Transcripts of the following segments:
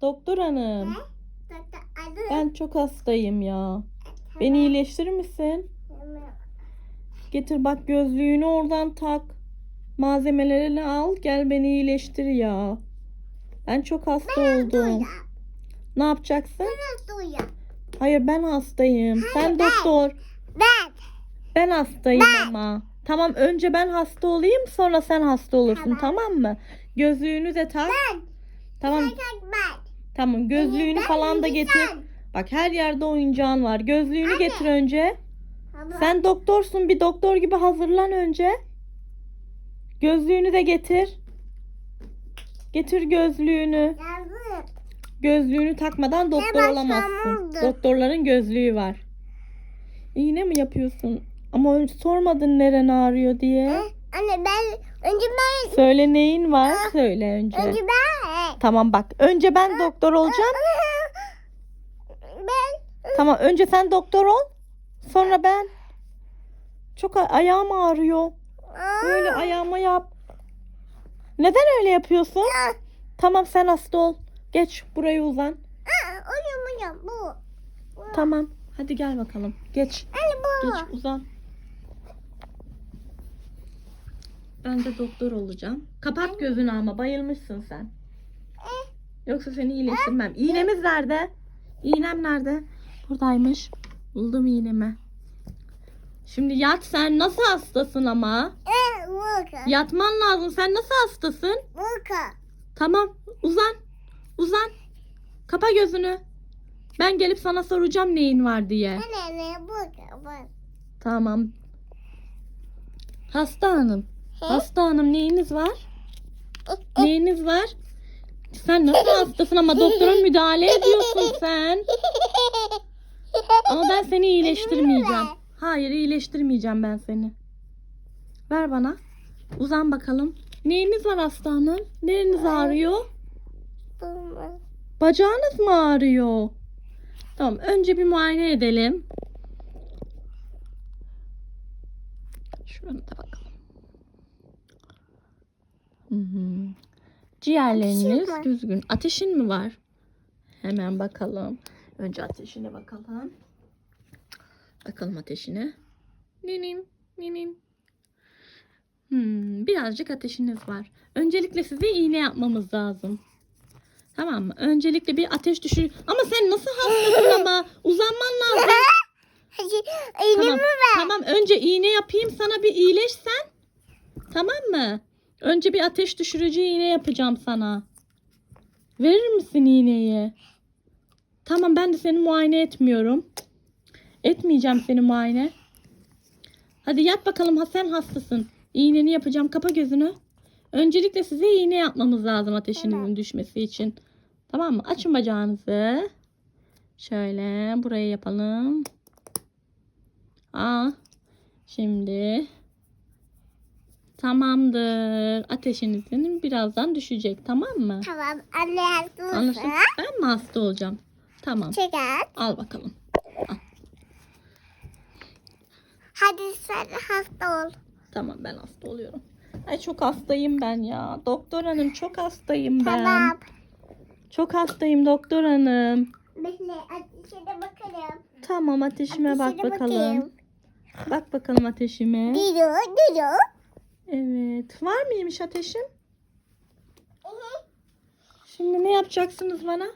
Doktor hanım. Doktor. Ben çok hastayım ya. Beni iyileştirir misin? Getir bak gözlüğünü oradan tak. Malzemelerini al gel beni iyileştir ya. Ben çok hasta oldum. Ne yapacaksın? Duya. Hayır ben hastayım. Sen ben. doktor. Ben. Ben hastayım ama. Tamam önce ben hasta olayım sonra sen hasta olursun Tamam. tamam mı? Gözlüğünü de tak. Ben. Tamam Tek ben. Tamam gözlüğünü Ben falan da getir. Bak her yerde oyuncağın var. Gözlüğünü Anne. getir önce. Ama Sen doktorsun bir doktor gibi hazırlan önce. Gözlüğünü de getir. Getir gözlüğünü. Gözlüğünü takmadan doktor olamazsın. Doktorların gözlüğü var. İğne mi yapıyorsun? Ama önce sormadın neren ağrıyor diye. Anne ben önce ben Söyle neyin var? Söyle önce. önce ben Tamam bak. Önce ben doktor olacağım. ben Tamam önce sen doktor ol. Sonra ben. Çok a- ayağım ağrıyor. Böyle ayağıma yap. Neden öyle yapıyorsun? Tamam sen hasta ol. Geç buraya uzan. oyun bu. Tamam. Hadi gel bakalım. Geç. Anne bu. Geç uzan. Ben de doktor olacağım. Kapat gözünü ama bayılmışsın sen. Yoksa seni iyileştirmem. İğnemiz nerede? İğnem nerede? Buradaymış. Buldum iğnemi. Şimdi yat sen nasıl hastasın ama? Vuka. Yatman lazım. Sen nasıl hastasın? Tamam. Uzan. Uzan. Kapa gözünü. Ben gelip sana soracağım neyin var diye. Bu. Tamam. Hasta hanım. Hasta hanım neyiniz var? Neyiniz var? Sen nasıl hastasın ama doktora müdahale ediyorsun sen. Ama ben seni iyileştirmeyeceğim. Hayır iyileştirmeyeceğim ben seni. Ver bana. Uzan bakalım. Neyiniz var hasta hanım? Nereniz ağrıyor? Bacağınız mı ağrıyor? Tamam önce bir muayene edelim. Şurana da bakalım. Hı hı. Ciğerleriniz Ateşim var. düzgün. Ateşin mi var? Hemen bakalım. Önce ateşine bakalım. Bakalım ateşine. Ninim, ninim. Hmm, birazcık ateşiniz var. Öncelikle size iğne yapmamız lazım. Tamam mı? Öncelikle bir ateş düşür. Ama sen nasıl hastasın ama? Uzanman lazım. Elimi Tamam. ver. Tamam önce iğne yapayım sana bir iyileşsen. Tamam mı? Önce bir ateş düşürücü iğne yapacağım sana. Verir misin iğneyi? Tamam ben de seni muayene etmiyorum. Etmeyeceğim seni muayene. Hadi yat bakalım ha sen hastasın. İğneni yapacağım. Kapa gözünü. Öncelikle size iğne yapmamız lazım ateşinizin Tamam. düşmesi için. Tamam mı? Açın bacağınızı. Şöyle buraya yapalım. Aa, şimdi tamamdır. Ateşinizin birazdan düşecek tamam mı? Tamam anne hasta olsun. Ben mi hasta olacağım? Tamam. Çeker. Al bakalım. Hadi sen hasta ol. Tamam ben hasta oluyorum. Ay çok hastayım ben ya. Doktor hanım çok hastayım ben. Tamam. Çok hastayım doktor hanım. Bekle ateşine bakalım. Tamam ateşime bak Ateşine bakalım. bakayım. Bak bakalım ateşime. Diyor diyor. Evet. Var mıymış ateşim? Şimdi ne yapacaksınız bana?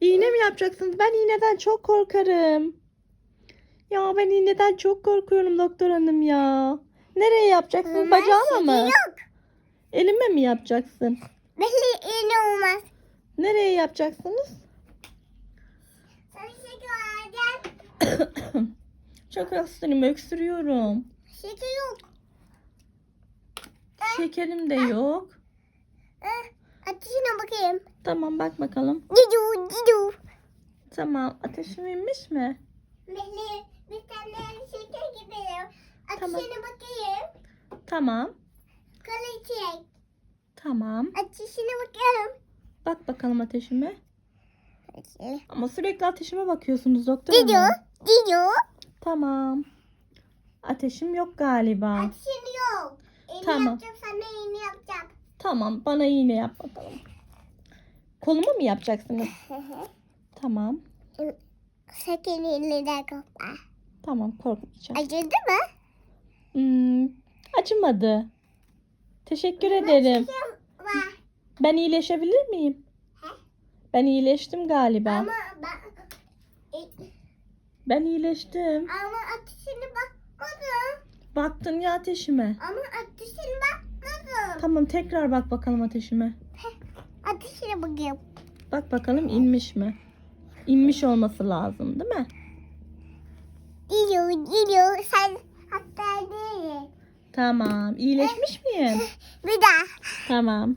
İğne mi yapacaksınız? Ben iğneden çok korkarım. Ya ben iğneden çok korkuyorum doktor hanım ya. Nereye yapacaksınız? Olmaz, Bacağıma mı? Yok. Elime mi yapacaksın? Bekle iğne olmaz. Nereye yapacaksınız? Çok hastayım. Öksürüyorum. Şeker yok. Şekerim de yok. Eh, Ateşine bakayım. Tamam bak bakalım. Diyor diyor. Tamam. Ateşim inmiş mi? Bekle bir tane şeker gibi. Ateşine Tamam. bakayım. Tamam. Çek. Tamam. Ateşine bakayım. Bak bakalım ateşime. Ama sürekli ateşime bakıyorsunuz doktor hanım. Diyor diyor. Tamam. Ateşim yok galiba. Ateşin yok. İğne Tamam. yapacağım sana iğne yapacağım. Tamam bana iğne yap bakalım. Kolumu mu yapacaksınız? Tamam. Sakın elinden kopma. Tamam korkmayacağım. Acıdı mı? Hmm, acımadı. Teşekkür ederim. Var. Ben iyileşebilir miyim? Ben iyileştim galiba. Ama ben... Ben iyileştim. Ama ateşine bakmadım. Baktın ya ateşime. Ama ateşine bakmadım. Tamam tekrar bak bakalım ateşime. Ateşine bakayım. Bak bakalım inmiş mi? İnmiş olması lazım değil mi? Geliyor, geliyor. Sen hatta değil. Tamam. İyileşmiş miyim? Bir daha. Tamam.